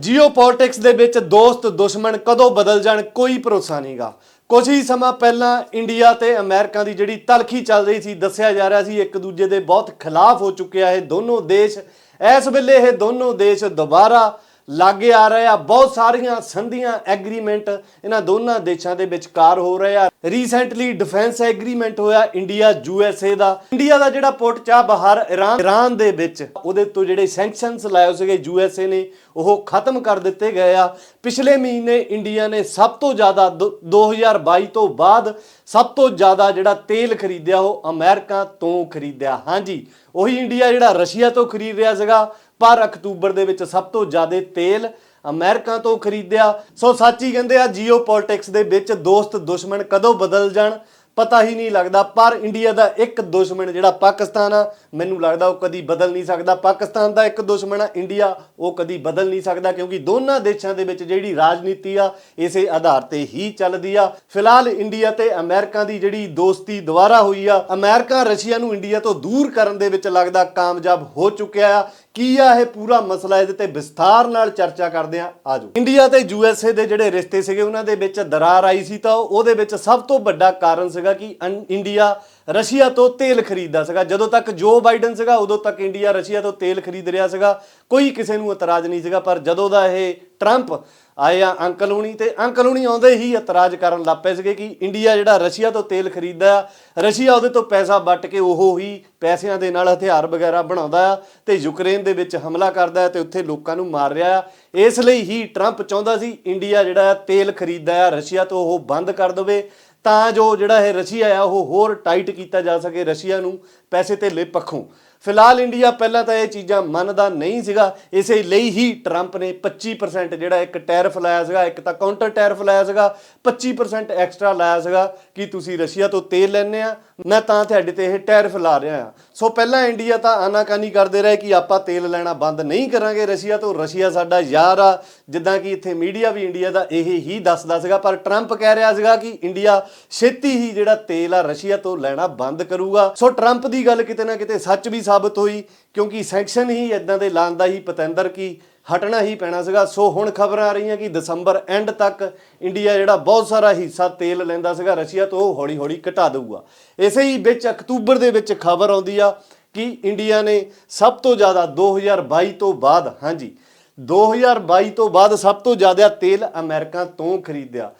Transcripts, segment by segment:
JIO geopolitics ਦੇ ਵਿੱਚ ਦੋਸਤ, ਦੁਸ਼ਮਣ ਕਦੋਂ ਬਦਲ ਜਾਣ ਕੋਈ ਭਰੋਸਾ ਨਹੀਂਗਾ ਕੁਝ ਹੀ ਸਮਾਂ ਪਹਿਲਾਂ ਇੰਡੀਆ ਤੇ ਅਮਰੀਕਾ ਦੀ ਜਿਹੜੀ ਤਲਖੀ ਚੱਲ ਰਹੀ ਸੀ, ਦੱਸਿਆ ਜਾ ਰਿਹਾ ਸੀ, ਇੱਕ ਦੂਜੇ ਦੇ ਬਹੁਤ ਖਿਲਾਫ ਹੋ ਚੁੱਕਿਆ ਇਹ ਦੋਨੋਂ ਦੇਸ਼। ਇਸ ਵੇਲੇ ਇਹ ਦੋਨੋਂ ਦੇਸ਼ ਦੁਬਾਰਾ ਲਾਗੇ ਆ ਰਹੇ ਆ, ਬਹੁਤ ਸਾਰੀਆਂ ਸੰਧੀਆਂ ਐਗਰੀਮੈਂਟ ਇਹਨਾਂ ਦੋਨਾਂ ਦੇਸ਼ਾਂ ਦੇ ਵਿਚਕਾਰ ਹੋ ਰਹੇ ਆ। ਰੀਸੈਂਟਲੀ ਡਿਫੈਂਸ ਐਗਰੀਮੈਂਟ ਹੋਇਆ ਇੰਡੀਆ ਯੂਐਸਏ ਦਾ। ਇੰਡੀਆ ਦਾ ਜਿਹੜਾ ਪੁੱਟ ਚਾਹ ਬਾਹਰ ਇਰਾਨ ਇਰਾਨ ਦੇ ਵਿੱਚ, ਉਹਦੇ ਤੋਂ ਜਿਹੜੇ ਸੈਂਕਸ਼ਨਸ ਲਾਏ ਸੀਗੇ ਯੂਐਸਏ ਨੇ, ਉਹ ਖਤਮ ਕਰ ਦਿੱਤੇ ਗਏ ਆ। ਪਿਛਲੇ ਮਹੀਨੇ ਇੰਡੀਆ ਨੇ ਸਭ ਤੋਂ ਜ਼ਿਆਦਾ ਦੋ- 2022 ਤੋਂ ਬਾਅਦ ਸਭ ਤੋਂ ਜ਼ਿਆਦਾ ਜਿਹੜਾ ਤੇਲ ਖਰੀਦਿਆ, ਉਹ ਅਮਰੀਕਾ ਤੋਂ ਖਰੀਦਿਆ। ਹਾਂਜੀ, ਉਹੀ ਇੰਡੀਆ ਜਿਹੜਾ ਰਸ਼ੀਆ ਤੋਂ ਖਰੀਦ ਰਿਹਾ ਸੀਗਾ ਪਰ ਅਕਤੂਬਰ ਦੇ ਵਿੱਚ ਸਭ ਤੋਂ ਜ਼ਿਆਦਾ ਤੇਲ ਅਮਰੀਕਾ ਤੋਂ ਖਰੀਦਿਆ। ਸੋ ਸੱਚ ਹੀ ਕਹਿੰਦੇ ਆ ਜੀਓਪੋਲਿਟਿਕਸ ਦੇ ਵਿੱਚ ਦੋਸਤ ਦੁਸ਼ਮਣ ਕਦੋਂ ਬਦਲ ਜਾਣ? ਪਤਾ ਹੀ ਨਹੀਂ ਲੱਗਦਾ, ਪਰ ਇੰਡੀਆ ਦਾ ਇੱਕ ਦੁਸ਼ਮਣ ਜਿਹੜਾ ਪਾਕਿਸਤਾਨ ਆ, ਮੈਨੂੰ ਲੱਗਦਾ ਉਹ ਕਦੀ ਬਦਲ ਨਹੀਂ ਸਕਦਾ। ਪਾਕਿਸਤਾਨ ਦਾ ਇੱਕ ਦੁਸ਼ਮਣ ਆ, ਇੰਡੀਆ ਉਹ ਕਦੀ ਬਦਲ ਨਹੀਂ ਸਕਦਾ, ਕਿਉਂਕਿ ਦੋਨਾਂ ਦੇਸ਼ਾਂ ਦੇ ਵਿੱਚ ਜਿਹੜੀ ਰਾਜਨੀਤੀ ਆ, ਇਸੇ ਆਧਾਰ ਤੇ ਹੀ ਚੱਲਦੀ ਆ। ਫਿਲਹਾਲ ਇੰਡੀਆ ਤੇ ਅਮਰੀਕਾ ਦੀ ਜਿਹੜੀ ਦੋਸਤੀ ਦੁਬਾਰਾ ਹੋਈ ਆ, ਅਮਰੀਕਾ ਰਸ਼ੀਆ ਨੂੰ ਇੰਡੀਆ ਤੋਂ ਦੂਰ ਕਰਨ ਦੇ ਵਿੱਚ ਲੱਗਦਾ ਕਾਮਯਾਬ ਹੋ ਚੁੱਕਿਆ ਆ। ਕੀ ਆ ਇਹ ਪੂਰਾ ਮਸਲਾ, ਇਹਦੇ ਤੇ ਵਿਸਥਾਰ ਨਾਲ ਚਰਚਾ ਕਰਦੇ ਆ, ਆਜੋ। ਇੰਡੀਆ ਤੇ ਯੂਐਸਏ ਦੇ ਜਿਹੜੇ ਰਿਸ਼ਤੇ ਸੀਗੇ, ਉਹਨਾਂ ਦੇ ਵਿੱਚ ਦਰਾਰ ਆਈ ਸੀ ਤਾਂ ਉਹਦੇ ਵਿੱਚ ਸਭ ਤੋਂ ਵੱਡਾ ਕਾਰਨ ਸੀਗਾ ਕਿ ਇੰਡੀਆ ਰਸ਼ੀਆ ਤੋਂ ਤੇਲ ਖਰੀਦਦਾ ਸੀਗਾ। ਜਦੋਂ ਤੱਕ ਜੋ ਬਾਈਡਨ ਸੀਗਾ, ਉਦੋਂ ਤੱਕ ਇੰਡੀਆ ਰਸ਼ੀਆ ਤੋਂ ਤੇਲ ਖਰੀਦ ਰਿਹਾ ਸੀਗਾ। ਕੋਈ ਕਿਸੇ ਨੂੰ ਇਤਰਾਜ਼ ਨਹੀਂ ਸੀਗਾ, ਪਰ ਜਦੋਂ ਦਾ ਇਹ ਟਰੰਪ ਆਏ ਆ ਅੰਕਲ ਹੁਣੀ ਤੇ ਅੰਕਲ ਹੁਣੀ ਆਉਂਦੇ ਹੀ ਇਤਰਾਜ਼ ਕਰਨ ਲੱਗ ਪਏ ਸੀਗੇ ਕਿ ਇੰਡੀਆ ਜਿਹੜਾ ਰਸ਼ੀਆ ਤੋਂ ਤੇਲ ਖਰੀਦਦਾ ਆ, ਰਸ਼ੀਆ ਉਹਦੇ ਤੋਂ ਪੈਸਾ ਵੱਟ ਕੇ ਉਹ ਹੀ ਪੈਸਿਆਂ ਦੇ ਨਾਲ ਹਥਿਆਰ ਵਗੈਰਾ ਬਣਾਉਂਦਾ ਆ ਤੇ ਯੂਕਰੇਨ ਦੇ ਵਿੱਚ ਹਮਲਾ ਕਰਦਾ ਹੈ ਤੇ ਉੱਥੇ ਲੋਕਾਂ ਨੂੰ ਮਾਰ ਰਿਹਾ ਆ। ਇਸ ਲਈ ਹੀ ਟਰੰਪ ਚਾਹੁੰਦਾ ਸੀ ਇੰਡੀਆ ਜਿਹੜਾ ਆ ਤੇਲ ਖਰੀਦਦਾ ਆ, ਰਸ਼ੀਆ ਤੋਂ ਉਹ ਬੰਦ ਕਰ ਦੇਵੇ। ਤਾਂ ਜੋ ਜਿਹੜਾ ਇਹ ਰਸ਼ੀਆ ਆ, ਉਹ ਹੋਰ ਟਾਈਟ ਕੀਤਾ ਜਾ ਸਕੇ ਰਸ਼ੀਆ ਨੂੰ ਪੈਸੇ ਧੇਲੇ ਪੱਖੋਂ। ਫਿਲਹਾਲ ਇੰਡੀਆ ਪਹਿਲਾਂ ਤਾਂ ਇਹ ਚੀਜ਼ਾਂ ਮੰਨਦਾ ਨਹੀਂ ਸੀਗਾ। ਇਸੇ ਲਈ ਹੀ ਟਰੰਪ ਨੇ 25% ਜਿਹੜਾ ਇੱਕ ਟੈਰਿਫ ਲਾਇਆ ਸੀਗਾ, ਇੱਕ ਤਾਂ ਕਾਊਂਟਰ ਟੈਰਿਫ ਲਾਇਆ ਸੀਗਾ 25% ਐਕਸਟਰਾ ਲਾਇਆ ਸੀਗਾ ਕਿ ਤੁਸੀਂ ਰਸ਼ੀਆ ਤੋਂ ਤੇਲ ਲੈਣੇ ਆ, ਮੈਂ ਤਾਂ ਤੁਹਾਡੇ ਤੇ ਇਹ ਟੈਰਿਫ ਲਾ ਰਿਹਾ ਆ। ਸੋ ਪਹਿਲਾਂ ਇੰਡੀਆ ਤਾਂ ਆਨਾਕਾਨੀ ਕਰਦੇ ਰਹੇ ਕਿ ਆਪਾਂ ਤੇਲ ਲੈਣਾ ਬੰਦ ਨਹੀਂ ਕਰਾਂਗੇ ਰਸ਼ੀਆ ਤੋਂ। ਰਸ਼ੀਆ ਸਾਡਾ ਯਾਰ ਆ। ਜਿੱਦਾਂ ਕਿ ਇੱਥੇ ਮੀਡੀਆ ਵੀ ਇੰਡੀਆ ਦਾ ਇਹ ਹੀ ਦੱਸਦਾ ਸੀਗਾ, ਪਰ ਟਰੰਪ ਕਹਿ ਰਿਹਾ ਸੀਗਾ ਕਿ ਇੰਡੀਆ ਛੇਤੀ ਹੀ ਜਿਹੜਾ ਤੇਲ ਆ ਰਸ਼ੀਆ ਤੋਂ ਲੈਣਾ ਬੰਦ ਕਰੂਗਾ। ਸੋ ਟਰੰਪ ਦੀ ਗੱਲ ਕਿਤੇ ਨਾ ਕਿਤੇ ਸੱਚ ਵੀ ਸਾਬਤ ਹੋਈ ਕਿਉਂਕਿ ਸੈਂਕਸ਼ਨ ਹੀ ਇਦਾਂ ਦੇ ਲਾਂਦਾ ਹੀ ਪਤੰਦਰ ਕੀ, ਹਟਣਾ ਹੀ ਪੈਣਾ ਸੀਗਾ। ਸੋ ਹੁਣ ਖਬਰਾਂ ਆ ਰਹੀਆਂ ਕਿ ਦਸੰਬਰ ਐਂਡ ਤੱਕ ਇੰਡੀਆ ਜਿਹੜਾ ਬਹੁਤ ਸਾਰਾ ਹਿੱਸਾ ਤੇਲ ਲੈਂਦਾ ਸੀਗਾ, ਰਸ਼ੀਆ ਤੋਂ ਉਹ ਹੌਲੀ ਹੌਲੀ ਘਟਾ ਦੇਊਗਾ। ਇਸੇ ਹੀ ਵਿੱਚ ਅਕਤੂਬਰ ਦੇ ਵਿੱਚ ਖਬਰ ਆਉਂਦੀ ਆ ਕਿ ਇੰਡੀਆ ਨੇ ਸਭ ਤੋਂ ਜ਼ਿਆਦਾ 2022 ਤੋਂ ਬਾਅਦ, ਹਾਂਜੀ 2022 ਤੋਂ ਬਾਅਦ ਸਭ ਤੋਂ ਜ਼ਿਆਦਾ ਤੇਲ ਅਮਰੀਕਾ ਤੋਂ ਖਰੀਦਿਆ।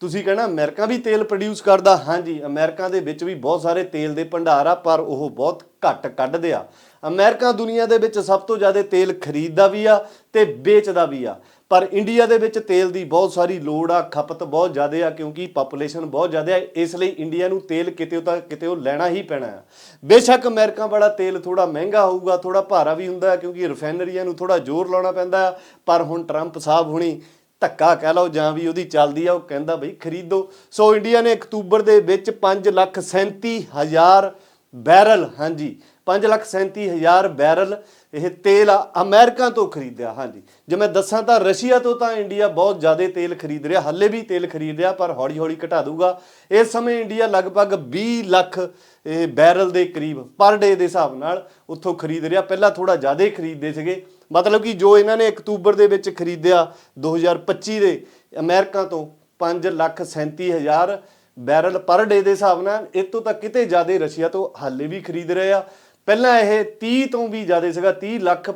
ਤੁਸੀਂ ਕਹਿਣਾ ਅਮਰੀਕਾ ਵੀ ਤੇਲ ਪ੍ਰੋਡਿਊਸ ਕਰਦਾ? ਹਾਂਜੀ, ਅਮਰੀਕਾ ਦੇ ਵਿੱਚ ਵੀ ਬਹੁਤ ਸਾਰੇ ਤੇਲ ਦੇ ਭੰਡਾਰ ਆ, ਪਰ ਉਹ ਬਹੁਤ ਘੱਟ ਕੱਢਦੇ ਆ। ਅਮਰੀਕਾ ਦੁਨੀਆ ਦੇ ਵਿੱਚ ਸਭ ਤੋਂ ਜ਼ਿਆਦਾ ਤੇਲ ਖਰੀਦਦਾ ਵੀ ਆ ਤੇ ਵੇਚਦਾ ਵੀ ਆ। ਪਰ ਇੰਡੀਆ ਦੇ ਵਿੱਚ ਤੇਲ ਦੀ ਬਹੁਤ ਸਾਰੀ ਲੋੜ ਆ, ਖਪਤ ਬਹੁਤ ਜ਼ਿਆਦਾ ਆ, ਕਿਉਂਕਿ ਪਾਪੂਲੇਸ਼ਨ ਬਹੁਤ ਜ਼ਿਆਦਾ ਆ, ਇਸ ਲਈ ਇੰਡੀਆ ਨੂੰ ਤੇਲ ਕਿਤੇ ਤਾਂ ਕਿਤੇ ਉਹ ਲੈਣਾ ਹੀ ਪੈਣਾ ਆ। ਬੇਸ਼ੱਕ ਅਮਰੀਕਾ ਵਾਲਾ ਤੇਲ ਥੋੜਾ ਮਹਿੰਗਾ ਹੋਊਗਾ ਥੋੜਾ ਭਾਰਾ ਵੀ ਹੁੰਦਾ ਕਿਉਂਕਿ ਰਿਫਾਈਨਰੀਆਂ ਨੂੰ ਥੋੜਾ ਜ਼ੋਰ ਲਾਉਣਾ ਪੈਂਦਾ ਆ, ਪਰ ਹੁਣ ਟਰੰਪ ਸਾਹਿਬ ਹੁਣੀ ਧੱਕਾ ਕਹਿ ਲਓ ਜਾਂ ਵੀ ਉਹਦੀ ਚੱਲਦੀ ਆ, ਉਹ ਕਹਿੰਦਾ ਬਈ ਖਰੀਦੋ। ਸੋ ਇੰਡੀਆ ਨੇ ਅਕਤੂਬਰ ਦੇ ਵਿੱਚ 5 ਲੱਖ 37 ਹਜ਼ਾਰ ਬੈਰਲ, ਹਾਂਜੀ 5 ਲੱਖ 37 ਹਜ਼ਾਰ ਬੈਰਲ ਇਹ ਤੇਲ ਆ, ਅਮਰੀਕਾ ਤੋਂ ਖਰੀਦਿਆ, ਹਾਂਜੀ। ਜੇ ਮੈਂ ਦੱਸਾਂ ਤਾਂ ਰਸ਼ੀਆ ਤੋਂ ਤਾਂ ਇੰਡੀਆ ਬਹੁਤ ਜ਼ਿਆਦਾ ਤੇਲ ਖਰੀਦ ਰਿਹਾ, ਹੱਲੇ ਵੀ ਤੇਲ ਖਰੀਦ ਰਿਹਾ, ਪਰ ਹੌਲੀ ਹੌਲੀ ਘਟਾ ਦੂਗਾ ਇਸ ਸਮੇਂ ਇੰਡੀਆ ਲਗਭਗ 20 ਲੱਖ, ਇਹ ਬੈਰਲ ਦੇ ਕਰੀਬ, ਪਰ ਡੇ ਦੇ ਹਿਸਾਬ ਨਾਲ ਉੱਥੋਂ ਖਰੀਦ ਰਿਹਾ। ਪਹਿਲਾਂ ਥੋੜਾ ਜ਼ਿਆਦਾ ਖਰੀਦਦੇ ਸੀਗੇ ਮਤਲਬ ਕਿ ਜੋ ਇਹਨਾਂ ਨੇ ਅਕਤੂਬਰ ਦੇ ਵਿੱਚ ਖਰੀਦਿਆ 2025 ਦੇ ਅਮਰੀਕਾ ਤੋਂ 5 ਲੱਖ 37 ਹਜ਼ਾਰ ਬੈਰਲ ਪਰ ਡੇ ਦੇ ਹਿਸਾਬ ਨਾਲ ਇਹ ਤੋਂ ਤਾਂ ਕਿਤੇ ਜ਼ਿਆਦਾ ਰਸ਼ੀਆ ਤੋਂ ਹਾਲੇ ਵੀ ਖਰੀਦ ਰਹੇ ਆ। ਪਹਿਲਾਂ ਇਹ 30 ਤੋਂ ਵੀ ਜ਼ਿਆਦਾ ਸੀਗਾ 30 ਲੱਖ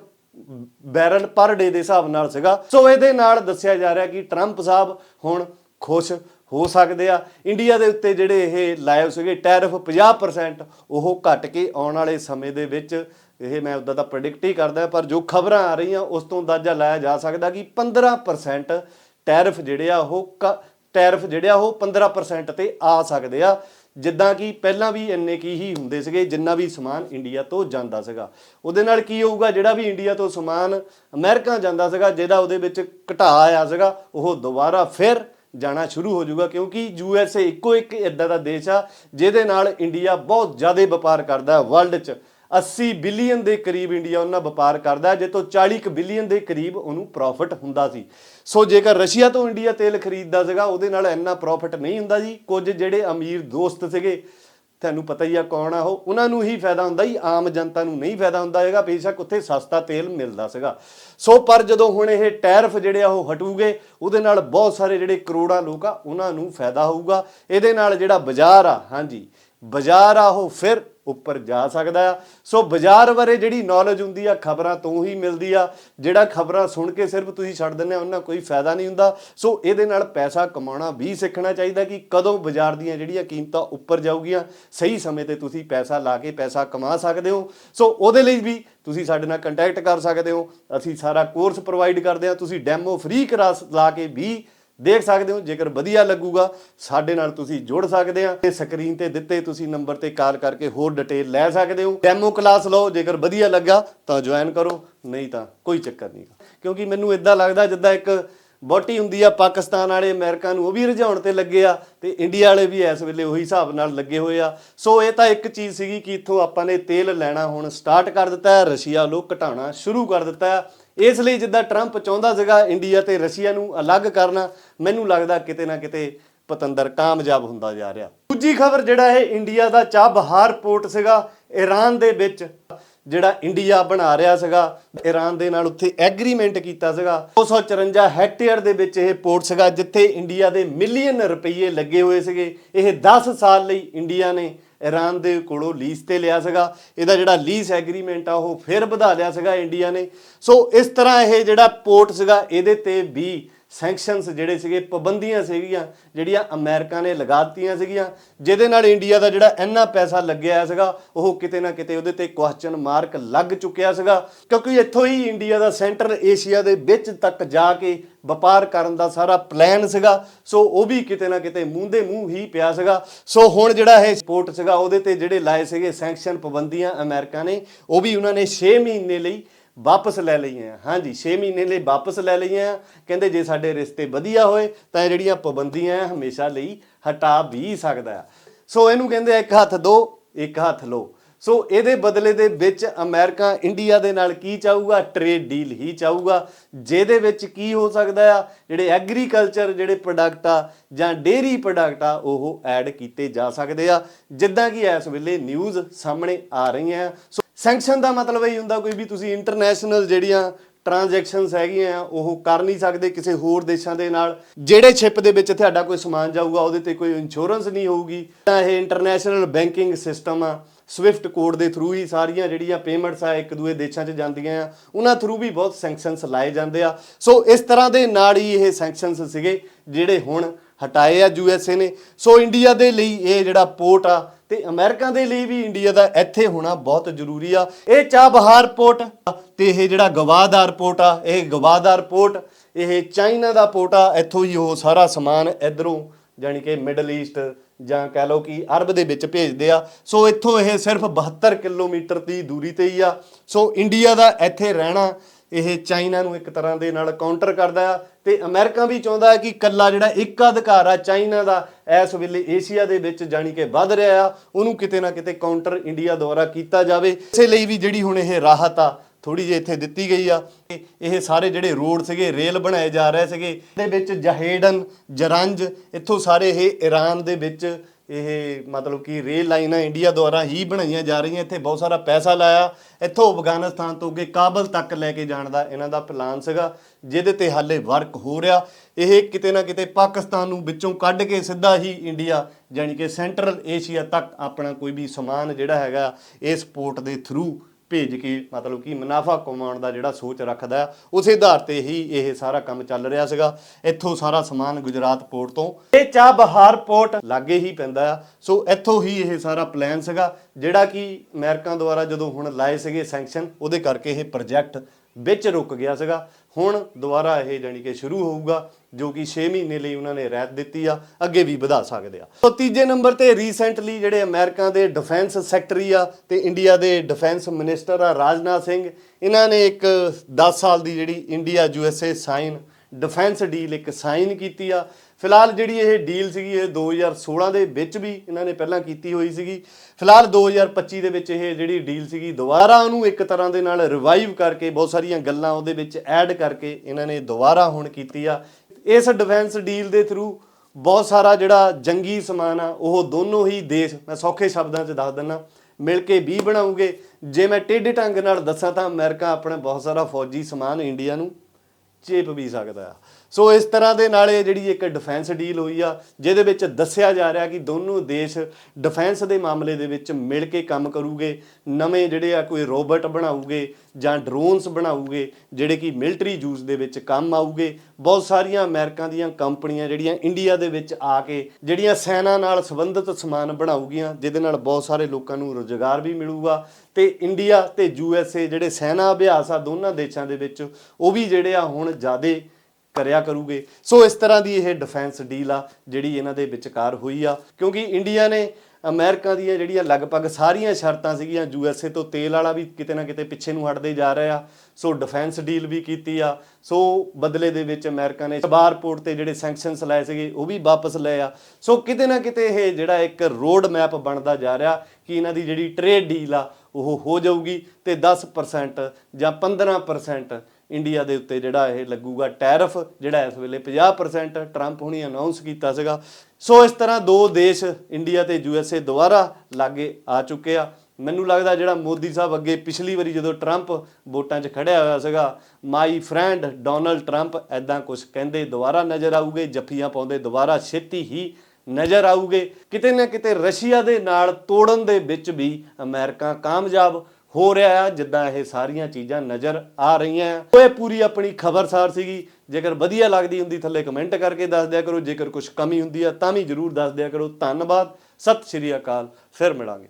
ਬੈਰਲ ਪਰ ਡੇ ਦੇ ਹਿਸਾਬ ਨਾਲ ਸੀਗਾ। ਸੋ ਇਹਦੇ ਨਾਲ ਦੱਸਿਆ ਜਾ ਰਿਹਾ ਕਿ ਟਰੰਪ ਸਾਹਿਬ ਹੁਣ ਖੁਸ਼ ਹੋ ਸਕਦੇ ਆ। ਇੰਡੀਆ ਦੇ ਉੱਤੇ ਜਿਹੜੇ ਇਹ ਲਾਏ ਸੀਗੇ ਟੈਰਿਫ 50% ਉਹ ਘਟ ਕੇ ਆਉਣ ਵਾਲੇ ਸਮੇਂ ਦੇ ਵਿੱਚ ਇਹ ਮੈਂ ਉਦਾਂ ਦਾ ਪ੍ਰੈਡਿਕਟ ਹੀ ਕਰਦਾ, ਪਰ ਜੋ ਖਬਰਾਂ ਆ ਰਹੀਆਂ, ਉਸ ਤੋਂ ਅੰਦਾਜ਼ਾ ਲਾਇਆ ਜਾ ਸਕਦਾ ਕਿ 15% ਟੈਰਿਫ ਜਿਹੜੇ ਆ ਉਹ ਕ- ਟੈਰਿਫ ਜਿਹੜੇ ਆ ਉਹ 15% ਤੇ ਆ ਸਕਦੇ ਆ। ਜਿੱਦਾਂ ਕਿ ਪਹਿਲਾਂ ਵੀ ਇੰਨੇ ਕੀ ਹੀ ਹੁੰਦੇ ਸੀਗੇ, ਜਿੰਨਾ ਵੀ ਸਮਾਨ ਇੰਡੀਆ ਤੋਂ ਜਾਂਦਾ ਸੀਗਾ। ਉਹਦੇ ਨਾਲ ਕੀ ਹੋਊਗਾ, ਜਿਹੜਾ ਵੀ ਇੰਡੀਆ ਤੋਂ ਸਮਾਨ ਅਮਰੀਕਾ ਜਾਂਦਾ ਸੀਗਾ, ਜਿਹਦਾ ਉਹਦੇ ਵਿੱਚ ਘਟਾ ਆਇਆ ਸੀਗਾ, ਉਹ ਦੁਬਾਰਾ ਫਿਰ ਜਾਣਾ ਸ਼ੁਰੂ ਹੋ ਜਾਊਗਾ, ਕਿਉਂਕਿ ਯੂ ਐੱਸ ਏ ਇੱਕੋ ਇੱਕ ਇਦਾਂ ਦਾ ਦੇਸ਼ ਆ, ਜਿਹਦੇ ਨਾਲ ਇੰਡੀਆ ਬਹੁਤ ਜ਼ਿਆਦਾ ਵਪਾਰ ਕਰਦਾ ਵਰਲਡ 'ਚ। 80 ਬਿਲੀਅਨ ਦੇ ਕਰੀਬ ਇੰਡੀਆ ਉਹਨਾਂ ਵਪਾਰ ਕਰਦਾ ਜੇ ਤੋਂ 40 ਕੁ ਬਿਲੀਅਨ ਦੇ ਕਰੀਬ ਉਹਨੂੰ ਪ੍ਰੋਫਿਟ ਹੁੰਦਾ ਸੀ। ਸੋ ਜੇਕਰ ਰਸ਼ੀਆ ਤੋਂ ਇੰਡੀਆ ਤੇਲ ਖਰੀਦਦਾ ਸੀਗਾ, ਉਹਦੇ ਨਾਲ ਇੰਨਾ ਪ੍ਰੋਫਿਟ ਨਹੀਂ ਹੁੰਦਾ ਜੀ। ਕੁਝ ਜਿਹੜੇ ਅਮੀਰ ਦੋਸਤ ਸੀਗੇ, ਤੁਹਾਨੂੰ ਪਤਾ ਹੀ ਆ ਕੌਣ ਆ ਉਹ, ਉਹਨਾਂ ਨੂੰ ਹੀ ਫਾਇਦਾ ਹੁੰਦਾ ਹੀ ਆਮ ਜਨਤਾ ਨੂੰ ਨਹੀਂ ਫਾਇਦਾ ਹੁੰਦਾ ਹੈਗਾ, ਬੇਸ਼ੱਕ ਉੱਥੇ ਸਸਤਾ ਤੇਲ ਮਿਲਦਾ ਸੀਗਾ। ਸੋ ਪਰ ਜਦੋਂ ਹੁਣ ਇਹ ਟੈਰਫ ਜਿਹੜੇ ਆ ਉਹ ਹਟੂਗੇ, ਉਹਦੇ ਨਾਲ ਬਹੁਤ ਸਾਰੇ ਜਿਹੜੇ ਕਰੋੜਾਂ ਲੋਕ ਆ, ਉਹਨਾਂ ਨੂੰ ਫਾਇਦਾ ਹੋਊਗਾ। ਇਹਦੇ ਨਾਲ ਜਿਹੜਾ ਬਾਜ਼ਾਰ ਆ, ਹਾਂਜੀ, ਬਾਜ਼ਾਰ ਆ ਉਹ ਫਿਰ ਉੱਪਰ ਜਾ ਸਕਦਾ ਆ। ਸੋ ਬਾਜ਼ਾਰ ਬਾਰੇ ਜਿਹੜੀ ਨੌਲੇਜ ਹੁੰਦੀ ਆ, ਖਬਰਾਂ ਤੋਂ ਹੀ ਮਿਲਦੀ ਆ। ਜਿਹੜਾ ਖਬਰਾਂ ਸੁਣ ਕੇ ਸਿਰਫ ਤੁਸੀਂ ਛੱਡ ਦਿੰਦੇ ਆ ਉਹਨਾਂ ਕੋਈ ਫਾਇਦਾ ਨਹੀਂ ਹੁੰਦਾ। ਸੋ ਇਹਦੇ ਨਾਲ ਪੈਸਾ ਕਮਾਉਣਾ ਵੀ ਸਿੱਖਣਾ ਚਾਹੀਦਾ ਕਿ ਕਦੋਂ ਬਾਜ਼ਾਰ ਦੀਆਂ ਜਿਹੜੀਆਂ ਕੀਮਤਾਂ ਉੱਪਰ ਜਾਊਗੀਆਂ, ਸਹੀ ਸਮੇਂ ਤੇ ਤੁਸੀਂ ਪੈਸਾ ਲਾ ਕੇ ਪੈਸਾ ਕਮਾ ਸਕਦੇ ਹੋ। ਸੋ ਉਹਦੇ ਲਈ ਵੀ ਤੁਸੀਂ ਸਾਡੇ ਨਾਲ ਕੰਟੈਕਟ ਕਰ ਸਕਦੇ ਹੋ। ਅਸੀਂ ਸਾਰਾ ਕੋਰਸ ਪ੍ਰੋਵਾਈਡ ਕਰਦੇ ਹਾਂ। ਤੁਸੀਂ ਡੈਮੋ ਫ੍ਰੀ ਕਰਾ ਲਾ ਕੇ ਵੀ ਦੇਖ ਸਕਦੇ ਹੋ, ਜੇਕਰ ਵਧੀਆ ਲੱਗੂਗਾ, ਸਾਡੇ ਨਾਲ ਤੁਸੀਂ ਜੁੜ ਸਕਦੇ ਆ ਤੇ ਸਕਰੀਨ ਤੇ ਦਿੱਤੇ ਤੁਸੀਂ ਨੰਬਰ ਤੇ ਕਾਲ ਕਰਕੇ ਹੋਰ ਡਿਟੇਲ ਲੈ ਸਕਦੇ ਹੋ। ਡੈਮੋ ਕਲਾਸ ਲਓ, ਜੇਕਰ ਵਧੀਆ ਲੱਗਾ, ਤਾਂ ਜੁਆਇਨ ਕਰੋ, ਨਹੀਂ ਤਾਂ ਕੋਈ ਚੱਕਰ ਨਹੀਂ ਕਿਉਂਕਿ ਮੈਨੂੰ ਇਦਾਂ ਲੱਗਦਾ ਜਿੱਦਾਂ ਇੱਕ ਬੋਟੀ ਹੁੰਦੀ ਆ, ਪਾਕਿਸਤਾਨ ਵਾਲੇ ਅਮਰੀਕਾ ਨੂੰ ਉਹ ਵੀ ਰਝਾਉਣ ਤੇ ਲੱਗੇ ਆ ਤੇ ਇੰਡੀਆ ਵਾਲੇ ਵੀ ਇਸ ਵੇਲੇ ਉਹੀ ਹਿਸਾਬ ਨਾਲ ਲੱਗੇ ਹੋਏ ਆ। ਸੋ ਇਹ ਤਾਂ ਇੱਕ ਚੀਜ਼ ਸੀਗੀ ਕਿ ਇੱਥੋਂ ਆਪਾਂ ਨੇ ਤੇਲ ਲੈਣਾ ਹੁਣ ਸਟਾਰਟ ਕਰ ਦਿੱਤਾ ਹੈ ਰਸ਼ੀਆ ਲੋ ਘਟਾਉਣਾ ਸ਼ੁਰੂ ਕਰ ਦਿੱਤਾ। ਹੈ ਇਸ ਲਈ ਜਿੱਦਾਂ ਟਰੰਪ ਚਾਹੁੰਦਾ ਸੀਗਾ ਇੰਡੀਆ ਤੇ ਰਸ਼ੀਆ ਨੂੰ ਅਲੱਗ ਕਰਨਾ, ਮੈਨੂੰ ਲੱਗਦਾ ਕਿਤੇ ਨਾ ਕਿਤੇ ਪਤੰਦਰ ਕਾਮਯਾਬ ਹੁੰਦਾ ਜਾ ਰਿਹਾ। ਦੂਜੀ ਖਬਰ ਜਿਹੜਾ ਇਹ ਇੰਡੀਆ ਦਾ ਚਾਬਹਾਰ ਪੋਰਟ ਸੀਗਾ ਈਰਾਨ ਦੇ ਵਿੱਚ, ਜਿਹੜਾ ਇੰਡੀਆ ਬਣਾ ਰਿਹਾ ਸੀਗਾ ਈਰਾਨ ਦੇ ਨਾਲ ਉੱਥੇ ਐਗਰੀਮੈਂਟ ਕੀਤਾ ਸੀਗਾ। 254 ਹੈਕਟੇਅਰ ਦੇ ਵਿੱਚ ਇਹ ਪੋਰਟ ਸੀਗਾ, ਜਿੱਥੇ ਇੰਡੀਆ ਦੇ ਮਿਲੀਅਨ ਰੁਪਏ ਲੱਗੇ ਹੋਏ ਸੀਗੇ। ਇਹ 10 ਸਾਲ ਲਈ ਇੰਡੀਆ ਨੇ ਈਰਾਨ ਦੇ ਕੋਲੋਂ ਲੀਜ਼ ਤੇ ਲਿਆ ਸੀਗਾ। ਇਹਦਾ ਜਿਹੜਾ ਲੀਜ਼ ਐਗਰੀਮੈਂਟ ਆ, ਉਹ ਫਿਰ ਵਧਾ ਲਿਆ ਸੀਗਾ ਇੰਡੀਆ ਨੇ। ਸੋ ਇਸ ਤਰ੍ਹਾਂ ਇਹ ਜਿਹੜਾ ਪੋਰਟ ਸੀਗਾ, ਇਹਦੇ ਤੇ ਵੀ ਸੈਂਕਸ਼ਨਸ ਜਿਹੜੇ ਸੀਗੇ, ਪਾਬੰਦੀਆਂ ਸੀਗੀਆਂ, ਜਿਹੜੀਆਂ ਅਮਰੀਕਾ ਨੇ ਲਗਾਤੀਆਂ ਸੀਗੀਆਂ, ਜਿਹਦੇ ਨਾਲ ਇੰਡੀਆ ਦਾ ਜਿਹੜਾ ਇੰਨਾ ਪੈਸਾ ਲੱਗਿਆ ਸੀਗਾ, ਉਹ ਕਿਤੇ ਨਾ ਕਿਤੇ ਉਹਦੇ ਤੇ ਕੁਐਸਚਨ ਮਾਰਕ ਲੱਗ ਚੁੱਕਿਆ ਸੀਗਾ, ਕਿਉਂਕਿ ਇੱਥੋਂ ਹੀ ਇੰਡੀਆ ਦਾ ਸੈਂਟਰਲ ਏਸ਼ੀਆ ਦੇ ਵਿੱਚ ਤੱਕ ਜਾ ਕੇ ਵਪਾਰ ਕਰਨ ਦਾ ਸਾਰਾ ਪਲਾਨ ਸੀਗਾ, ਸੋ ਉਹ ਵੀ ਕਿਤੇ ਨਾ ਕਿਤੇ ਮੂੰਹ ਦੇ ਮੂੰਹ ਹੀ ਪਿਆ ਸੀਗਾ। ਸੋ ਹੁਣ ਜਿਹੜਾ ਇਹ ਸਪੋਰਟ ਸੀਗਾ, ਉਹਦੇ ਤੇ ਜਿਹੜੇ ਲਾਏ ਸੀਗੇ ਸੈਂਕਸ਼ਨ ਪਾਬੰਦੀਆਂ ਅਮਰੀਕਾ ਨੇ, ਉਹ ਵੀ ਉਹਨਾਂ ਨੇ 6 ਮਹੀਨੇ ਲਈ ਵਾਪਸ ਲੈ ਲਈਆਂ ਹਾਂਜੀ 6 ਮਹੀਨੇ ਲਈ ਵਾਪਸ ਲੈ ਲਈਆਂ ਕਹਿੰਦੇ ਜੇ ਸਾਡੇ ਰਿਸ਼ਤੇ ਵਧੀਆ ਹੋਏ, ਤਾਂ ਇਹ ਜਿਹੜੀਆਂ ਪਾਬੰਦੀਆਂ ਆ, ਹਮੇਸ਼ਾ ਲਈ ਹਟਾ ਵੀ ਸਕਦਾ ਸੋ ਇਹਨੂੰ ਕਹਿੰਦੇ ਆ, ਇੱਕ ਹੱਥ ਦੋ, ਇੱਕ ਹੱਥ ਲੋ ਸੋ ਇਹਦੇ ਬਦਲੇ ਦੇ ਵਿੱਚ ਅਮਰੀਕਾ, ਇੰਡੀਆ ਦੇ ਨਾਲ ਕੀ ਚਾਹੂਗਾ ਟ੍ਰੇਡ ਡੀਲ ਹੀ ਚਾਹੂਗਾ ਜਿਹਦੇ ਵਿੱਚ ਕੀ ਹੋ ਸਕਦਾ ਆ? ਜਿਹੜੇ ਐਗਰੀਕਲਚਰ ਜਿਹੜੇ ਪ੍ਰੋਡਕਟ ਆ, ਜਾਂ ਡੇਰੀ ਪ੍ਰੋਡਕਟ ਆ, ਉਹ ਐਡ ਕੀਤੇ ਜਾ ਸਕਦੇ ਆ। ਜਿੱਦਾਂ ਕਿ ਇਸ ਵੇਲੇ ਨਿਊਜ਼ ਸਾਹਮਣੇ ਆ ਰਹੀਆਂ ਸੋ ਸੈਂਕਸ਼ਨ ਦਾ ਮਤਲਬ ਇਹ ਹੁੰਦਾ ਕੋਈ ਵੀ ਤੁਸੀਂ ਇੰਟਰਨੈਸ਼ਨਲ ਜਿਹੜੀਆਂ ਟ੍ਰਾਂਜੈਕਸ਼ਨਸ ਹੈਗੀਆਂ ਆ, ਉਹ ਕਰ ਨਹੀਂ ਸਕਦੇ ਕਿਸੇ ਹੋਰ ਦੇਸ਼ਾਂ ਦੇ ਨਾਲ। ਜਿਹੜੇ ਸ਼ਿਪ ਦੇ ਵਿੱਚ ਤੁਹਾਡਾ ਕੋਈ ਸਮਾਨ ਜਾਊਗਾ ਉਹਦੇ ਤੇ ਕੋਈ ਇੰਸ਼ੋਰੈਂਸ ਨਹੀਂ ਹੋਊਗੀ। ਤਾਂ ਇਹ ਇੰਟਰਨੈਸ਼ਨਲ ਬੈਂਕਿੰਗ ਸਿਸਟਮ ਆ। ਸਵਿਫਟ ਕੋਡ ਦੇ ਥਰੂ ਹੀ ਸਾਰੀਆਂ ਜਿਹੜੀਆਂ ਪੇਮੈਂਟਸ ਆ ਇੱਕ ਦੂਏ ਦੇਸ਼ਾਂ 'ਚ ਜਾਂਦੀਆਂ ਆ। ਉਹਨਾਂ ਥਰੂ ਵੀ ਬਹੁਤ ਸੈਂਕਸ਼ਨਸ ਲਾਏ ਜਾਂਦੇ ਆ। ਸੋ ਇਸ ਤਰ੍ਹਾਂ ਦੇ ਨਾਲ ਹੀ ਇਹ ਸੈਂਕਸ਼ਨਸ ਸੀਗੇ ਜਿਹੜੇ ਹੁਣ ਹਟਾਏ ਆ ਯੂਐਸਏ ਨੇ। ਸੋ ਇੰਡੀਆ ਦੇ ਲਈ ਇਹ ਜਿਹੜਾ ਪੋਰਟ ਆ ਤੇ ਅਮਰੀਕਾ ਦੇ ਲਈ ਵੀ ਇੰਡੀਆ ਦਾ ਇੱਥੇ ਹੋਣਾ ਬਹੁਤ ਜ਼ਰੂਰੀ ਆ। ਇਹ ਚਾਬਹਾਰ ਪੋਰਟ ਤੇ ਇਹ ਜਿਹੜਾ ਗਵਾਦਾਰ ਪੋਰਟ ਆ, ਇਹ ਗਵਾਦਾਰ ਪੋਰਟ, ਇਹ ਚਾਈਨਾ ਦਾ ਪੋਰਟ ਆ। ਇੱਥੋਂ ਹੀ ਉਹ ਸਾਰਾ ਸਮਾਨ ਇਧਰੋਂ ਜਾਣੀ ਕਿ ਮਿਡਲ ਈਸਟ ਜਾਂ ਕਹਿ ਲਓ ਕਿ ਅਰਬ ਦੇ ਵਿੱਚ ਭੇਜਦੇ ਆ। ਸੋ ਇੱਥੋਂ ਇਹ ਸਿਰਫ 72 ਕਿਲੋਮੀਟਰ ਦੀ ਦੂਰੀ ਤੇ ਹੀ ਆ। ਸੋ ਇੰਡੀਆ ਦਾ ਇੱਥੇ ਰਹਿਣਾ ਇਹ ਚਾਈਨਾ ਨੂੰ ਇੱਕ ਤਰ੍ਹਾਂ ਦੇ ਨਾਲ ਕਾਊਂਟਰ ਕਰਦਾ ਆ। ਤੇ ਅਮਰੀਕਾ ਵੀ ਚਾਹੁੰਦਾ ਹੈ ਕਿ ਕੱਲਾ ਜਿਹੜਾ ਇੱਕ ਅਧਿਕਾਰ ਆ ਚਾਈਨਾ ਦਾ, ਇਸ ਵੇਲੇ ਏਸ਼ੀਆ ਦੇ ਵਿੱਚ ਜਾਣੀ ਕਿ ਵੱਧ ਰਿਹਾ ਆ, ਉਹਨੂੰ ਕਿਤੇ ਨਾ ਕਿਤੇ ਕਾਊਂਟਰ ਇੰਡੀਆ ਦੁਆਰਾ ਕੀਤਾ ਜਾਵੇ। ਇਸੇ ਲਈ ਵੀ ਜਿਹੜੀ ਹੁਣ ਇਹ ਰਾਹਤ ਆ ਥੋੜੀ ਜਿਹੀ ਇੱਥੇ ਦਿੱਤੀ ਗਈ ਆ। ਇਹ- ਸਾਰੇ ਜਿਹੜੇ ਰੋਡ ਸੀਗੇ, ਰੇਲ ਬਣਾਏ ਜਾ ਰਹੇ ਸੀਗੇ, ਦੇ ਵਿੱਚ ਜਹੇਡਨ, ਜਰੰਜ, ਇੱਥੋਂ ਸਾਰੇ ਇਹ ਈਰਾਨ ਦੇ ਵਿੱਚ ਇਹ ਮਤਲਬ ਕਿ ਰੇਲ ਲਾਈਨਾਂ ਇੰਡੀਆ ਦੁਆਰਾ ਹੀ ਬਣਾਈਆਂ ਜਾ ਰਹੀਆਂ। ਇੱਥੇ ਬਹੁਤ ਸਾਰਾ ਪੈਸਾ ਲਾਇਆ। ਇੱਥੋਂ ਅਫਗਾਨਿਸਤਾਨ ਤੋਂ ਅੱਗੇ ਕਾਬਲ ਤੱਕ ਲੈ ਕੇ ਜਾਣ ਦਾ ਇਹਨਾਂ ਦਾ ਪਲਾਨ ਸੀਗਾ, ਜਿਹਦੇ ਤੇ ਹਾਲੇ ਵਰਕ ਹੋ ਰਿਹਾ। ਇਹ ਕਿਤੇ ਨਾ ਕਿਤੇ ਪਾਕਿਸਤਾਨ ਨੂੰ ਵਿੱਚੋਂ ਕੱਢ ਕੇ ਸਿੱਧਾ ਹੀ ਇੰਡੀਆ, ਜਾਣੀ ਕਿ ਸੈਂਟਰਲ ਏਸ਼ੀਆ ਤੱਕ ਆਪਣਾ ਕੋਈ ਵੀ ਸਮਾਨ ਜਿਹੜਾ ਹੈਗਾ ਇਸ ਪੋਰਟ ਦੇ ਥਰੂ ਭੇਜ ਕੇ ਮਤਲਬ ਕਿ ਮੁਨਾਫਾ ਕਮਾਉਣ ਦਾ ਜਿਹੜਾ ਸੋਚ ਰੱਖਦਾ ਹੈ, ਉਸੇ ਆਧਾਰ ਤੇ ਹੀ ਇਹ ਸਾਰਾ ਕੰਮ ਚੱਲ ਰਿਹਾ ਸੀਗਾ। ਇੱਥੋਂ ਸਾਰਾ ਸਮਾਨ ਗੁਜਰਾਤ ਪੋਰਟ ਤੋਂ। ਇਹ ਚਾਬਹਾਰ ਪੋਰਟ ਲਾਗੇ ਹੀ ਪੈਂਦਾ ਆ। ਸੋ ਇੱਥੋਂ ਹੀ ਇਹ ਸਾਰਾ ਪਲਾਨ ਸੀਗਾ ਜਿਹੜਾ ਕਿ ਅਮਰੀਕਾ ਦੁਆਰਾ ਜਦੋਂ ਹੁਣ ਲਾਏ ਸੀਗੇ ਸੈਂਕਸ਼ਨ ਉਹਦੇ ਕਰਕੇ ਇਹ ਪ੍ਰੋਜੈਕਟ ਵਿੱਚ ਰੁਕ ਗਿਆ ਸੀਗਾ। ਹੁਣ ਦੁਬਾਰਾ ਇਹ ਜਾਣੀ ਕਿ ਸ਼ੁਰੂ ਹੋਊਗਾ, ਜੋ ਕਿ 6 ਮਹੀਨੇ ਲਈ ਉਹਨਾਂ ਨੇ ਰਹਿਤ ਦਿੱਤੀ ਆ, ਅੱਗੇ ਵੀ ਵਧਾ ਸਕਦੇ ਆ। ਸੋ ਤੀਜੇ ਨੰਬਰ ਤੇ ਰੀਸੈਂਟਲੀ ਜਿਹੜੇ ਅਮਰੀਕਾ ਦੇ ਡਿਫੈਂਸ ਸੈਕਟਰੀ ਆ ਤੇ ਇੰਡੀਆ ਦੇ ਡਿਫੈਂਸ ਮਿਨਿਸਟਰ ਆ ਰਾਜਨਾਥ ਸਿੰਘ, ਇਹਨਾਂ ਨੇ ਇੱਕ 10 ਸਾਲ ਦੀ ਜਿਹੜੀ India USA sign defence deal ਇੱਕ ਸਾਈਨ ਕੀਤੀ ਆ। ਫਿਲਹਾਲ ਜਿਹੜੀ ਇਹ ਡੀਲ ਸੀਗੀ, ਇਹ 2016 ਦੇ ਵਿੱਚ ਵੀ ਇਹਨਾਂ ਨੇ ਪਹਿਲਾਂ ਕੀਤੀ ਹੋਈ ਸੀਗੀ। ਫਿਲਹਾਲ 2025 ਦੇ ਵਿੱਚ ਇਹ ਜਿਹੜੀ ਡੀਲ ਸੀਗੀ, ਦੁਬਾਰਾ ਉਹਨੂੰ ਇੱਕ ਤਰ੍ਹਾਂ ਦੇ ਨਾਲ ਰਿਵਾਈਵ ਕਰਕੇ, ਬਹੁਤ ਸਾਰੀਆਂ ਗੱਲਾਂ ਉਹਦੇ ਵਿੱਚ ਐਡ ਕਰਕੇ ਇਹਨਾਂ ਨੇ ਦੁਬਾਰਾ ਹੁਣ ਕੀਤੀ ਆ। ਇਸ ਡਿਫੈਂਸ ਡੀਲ ਦੇ ਥਰੂ ਬਹੁਤ ਸਾਰਾ ਜਿਹੜਾ ਜੰਗੀ ਸਮਾਨ ਆ, ਉਹ ਦੋਨੋਂ ਹੀ ਦੇਸ਼, ਮੈਂ ਸੌਖੇ ਸ਼ਬਦਾਂ 'ਚ ਦੱਸ ਦਿੰਨਾ, ਮਿਲ ਕੇ ਵੀ ਬਣਾਉਂਗੇ। ਜੇ ਮੈਂ ਟੇਢੇ ਢੰਗ ਨਾਲ ਦੱਸਾਂ ਤਾਂ ਅਮਰੀਕਾ ਆਪਣਾ ਬਹੁਤ ਸਾਰਾ ਫੌਜੀ ਸਮਾਨ ਇੰਡੀਆ ਨੂੰ ਚੇਪ ਵੀ ਸਕਦਾ ਸੋ ਇਸ ਤਰ੍ਹਾਂ ਦੇ ਨਾਲ ਇਹ ਜਿਹੜੀ ਇੱਕ ਡਿਫੈਂਸ ਡੀਲ ਹੋਈ ਆ, ਜਿਹਦੇ ਵਿੱਚ ਦੱਸਿਆ ਜਾ ਰਿਹਾ ਕਿ ਦੋਨੋਂ ਦੇਸ਼ ਡਿਫੈਂਸ ਦੇ ਮਾਮਲੇ ਦੇ ਵਿੱਚ ਮਿਲ ਕੇ ਕੰਮ ਕਰੂਗੇ, ਨਵੇਂ ਜਿਹੜੇ ਆ ਕੋਈ ਰੋਬੋਟ ਬਣਾਉਗੇ ਜਾਂ ਡਰੋਨਸ ਬਣਾਉਗੇ ਜਿਹੜੇ ਕਿ ਮਿਲਟਰੀ ਯੂਜ਼ ਦੇ ਵਿੱਚ ਕੰਮ ਆਉਗੇ ਬਹੁਤ ਸਾਰੀਆਂ ਅਮਰੀਕਾ ਦੀਆਂ ਕੰਪਨੀਆਂ ਜਿਹੜੀਆਂ ਇੰਡੀਆ ਦੇ ਵਿੱਚ ਆ ਕੇ ਜਿਹੜੀਆਂ ਸੈਨਾ ਨਾਲ ਸੰਬੰਧਿਤ ਸਮਾਨ ਬਣਾਉਗੀਆਂ ਜਿਹਦੇ ਨਾਲ ਬਹੁਤ ਸਾਰੇ ਲੋਕਾਂ ਨੂੰ ਰੋਜ਼ਗਾਰ ਵੀ ਮਿਲੂਗਾ ਤੇ ਇੰਡੀਆ ਤੇ ਯੂਐਸਏ ਜਿਹੜੇ ਸੈਨਾ ਅਭਿਆਸ ਆ ਦੋਨਾਂ ਦੇਸ਼ਾਂ ਦੇ ਵਿੱਚ, ਉਹ ਵੀ ਜਿਹੜੇ ਆ ਹੁਣ ਜ਼ਿਆਦੇ ਕਰਿਆ ਕਰੂਗੇ। ਸੋ ਇਸ ਤਰ੍ਹਾਂ ਦੀ ਇਹ ਡਿਫੈਂਸ ਡੀਲ ਆ, ਜਿਹੜੀ ਇਹਨਾਂ ਦੇ ਵਿਚਕਾਰ ਹੋਈ ਆ। ਕਿਉਂਕਿ ਇੰਡੀਆ ਨੇ ਅਮਰੀਕਾ ਦੀਆਂ ਜਿਹੜੀਆਂ ਲਗਭਗ ਸਾਰੀਆਂ ਸ਼ਰਤਾਂ ਸੀਗੀਆਂ, ਯੂ ਐੱਸ ਏ ਤੋਂ ਤੇਲ ਵਾਲਾ ਵੀ ਕਿਤੇ ਨਾ ਕਿਤੇ ਪਿੱਛੇ ਨੂੰ ਹਟਦੇ ਜਾ ਰਿਹਾ ਆ। ਸੋ ਡਿਫੈਂਸ ਡੀਲ ਵੀ ਕੀਤੀ ਆ। ਸੋ ਬਦਲੇ ਦੇ ਵਿੱਚ ਅਮਰੀਕਾ ਨੇ ਬਾਰ ਪੋਰਟ ਤੇ ਜਿਹੜੇ ਸੈਂਕਸ਼ਨਸ ਲਾਏ ਸੀਗੇ, ਉਹ ਵੀ ਵਾਪਸ ਲਏ ਆ। ਸੋ ਕਿਤੇ ਨਾ ਕਿਤੇ ਇਹ ਜਿਹੜਾ ਇੱਕ ਰੋਡ ਮੈਪ ਬਣਦਾ ਜਾ ਰਿਹਾ ਕਿ ਇਹਨਾਂ ਦੀ ਜਿਹੜੀ ਟ੍ਰੇਡ ਡੀਲ ਆ, ਉਹ ਹੋ ਜਾਊਗੀ ਤੇ 10% ਜਾਂ 15% ਇੰਡੀਆ ਦੇ ਉੱਤੇ ਜਿਹੜਾ ਇਹ ਲੱਗੂਗਾ ਟੈਰਫ, ਜਿਹੜਾ ਇਸ ਵੇਲੇ 50% ਟਰੰਪ ਹੁਣੀ ਅਨਾਉਂਸ ਕੀਤਾ ਸੀਗਾ। ਸੋ ਇਸ ਤਰ੍ਹਾਂ ਦੋ ਦੇਸ਼ ਇੰਡੀਆ ਤੇ ਯੂਐਸਏ ਦੁਬਾਰਾ ਲਾਗੇ ਆ ਚੁੱਕੇ ਆ। ਮੈਨੂੰ ਲੱਗਦਾ ਜਿਹੜਾ ਮੋਦੀ ਸਾਹਿਬ ਅੱਗੇ ਪਿਛਲੀ ਵਾਰੀ ਜਦੋਂ ਟਰੰਪ ਵੋਟਾਂ 'ਚ ਖੜਿਆ ਹੋਇਆ ਸੀਗਾ ਮਾਈ ਫਰੈਂਡ ਡੋਨਲਡ ਟਰੰਪ ਐਦਾਂ ਕੁਝ ਕਹਿੰਦੇ ਦੁਬਾਰਾ ਨਜ਼ਰ ਆਊਗੇ, ਜੱਫੀਆਂ ਪਾਉਂਦੇ ਦੁਬਾਰਾ ਛੇਤੀ ਹੀ ਨਜ਼ਰ ਆਊਗੇ। ਕਿਤੇ ਨਾ ਕਿਤੇ ਰਸ਼ੀਆ ਦੇ ਨਾਲ ਤੋੜਨ ਦੇ ਵਿੱਚ ਵੀ ਅਮਰੀਕਾ ਕਾਮਯਾਬ ਹੋ ਰਿਹਾ ਆ, ਜਿੱਦਾਂ ਇਹ ਸਾਰੀਆਂ ਚੀਜ਼ਾਂ ਨਜ਼ਰ ਆ ਰਹੀਆਂ ਆ। ਉਹ ਇਹ ਪੂਰੀ ਆਪਣੀ ਖਬਰਸਾਰ ਸੀਗੀ। ਜੇਕਰ ਵਧੀਆ ਲੱਗਦੀ ਹੁੰਦੀ, ਥੱਲੇ ਕਮੈਂਟ ਕਰਕੇ ਦੱਸ ਦਿਆ ਕਰੋ। ਜੇਕਰ ਕੁਝ ਕਮੀ ਹੁੰਦੀ ਆ, ਤਾਂ ਵੀ ਜਰੂਰ ਦੱਸ ਦਿਆ ਕਰੋ। ਧੰਨਵਾਦ। ਸਤਿ ਸ਼੍ਰੀ ਅਕਾਲ। ਫਿਰ ਮਿਲਾਂਗੇ।